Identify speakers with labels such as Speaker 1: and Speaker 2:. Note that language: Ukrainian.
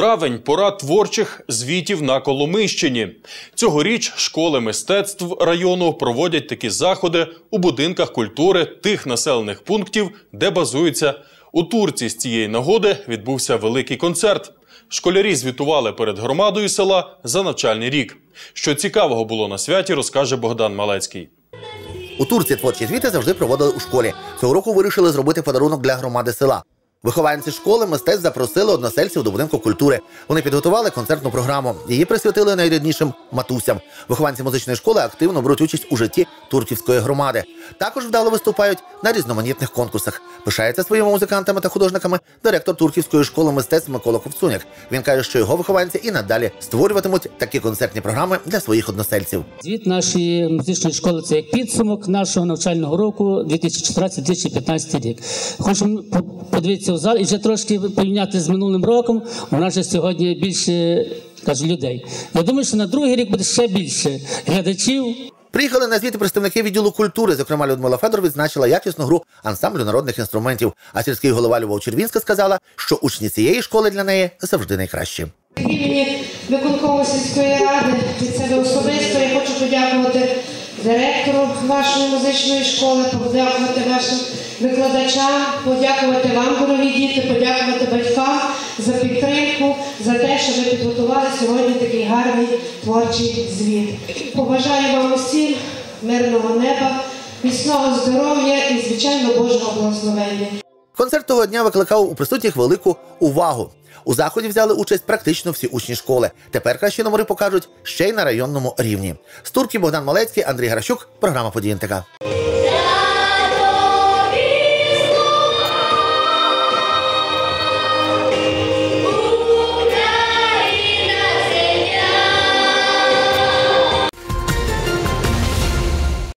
Speaker 1: Травень пора творчих звітів на Коломийщині. Цьогоріч школи мистецтв району проводять такі заходи у будинках культури тих населених пунктів, де базуються. У Турці з цієї нагоди відбувся великий концерт. Школярі звітували перед громадою села за навчальний рік. Що цікавого було на святі, розкаже Богдан Малецький.
Speaker 2: У Турції творчі звіти завжди проводили у школі. Цього року вирішили зробити подарунок для громади села. Вихованці школи мистець запросили односельців до будинку культури. Вони підготували концертну програму. Її присвятили найріднішим матусям. Вихованці музичної школи активно беруть участь у житті турківської громади. Також вдало виступають на різноманітних конкурсах. Пишається своїми музикантами та художниками директор турківської школи мистецтв Микола Ковцуняк. Він каже, що його вихованці і надалі створюватимуть такі концертні програми для своїх односельців.
Speaker 3: Звіт нашої музичної школи це як підсумок нашого навчального року 2014-2015 рік. Хочемо по- подивитися в зал і вже трошки порівняти з минулим роком. У нас же сьогодні більше кажу, людей. Я думаю, що на другий рік буде ще більше глядачів.
Speaker 2: Приїхали на звіти представники відділу культури. Зокрема, Людмила Федор відзначила якісну гру ансамблю народних інструментів. А сільський голова Любов Червінська сказала, що учні цієї школи для неї завжди найкращі.
Speaker 4: Від імені виконкому сільської ради від себе особисто я хочу подякувати директору вашої музичної школи, подякувати вашим викладачам, подякувати вам, дорогі діти, подякувати батькам за підтримку, за те, що ви підготували сьогодні такий гарний творчий звіт. Побажаю вам усім мирного неба, міцного здоров'я і, звичайно, Божого благословення.
Speaker 2: Концерт того дня викликав у присутніх велику увагу. У заході взяли участь практично всі учні школи. Тепер кращі номери покажуть ще й на районному рівні. З турки Богдан Малецький, Андрій Гращук, програма «Події НТК».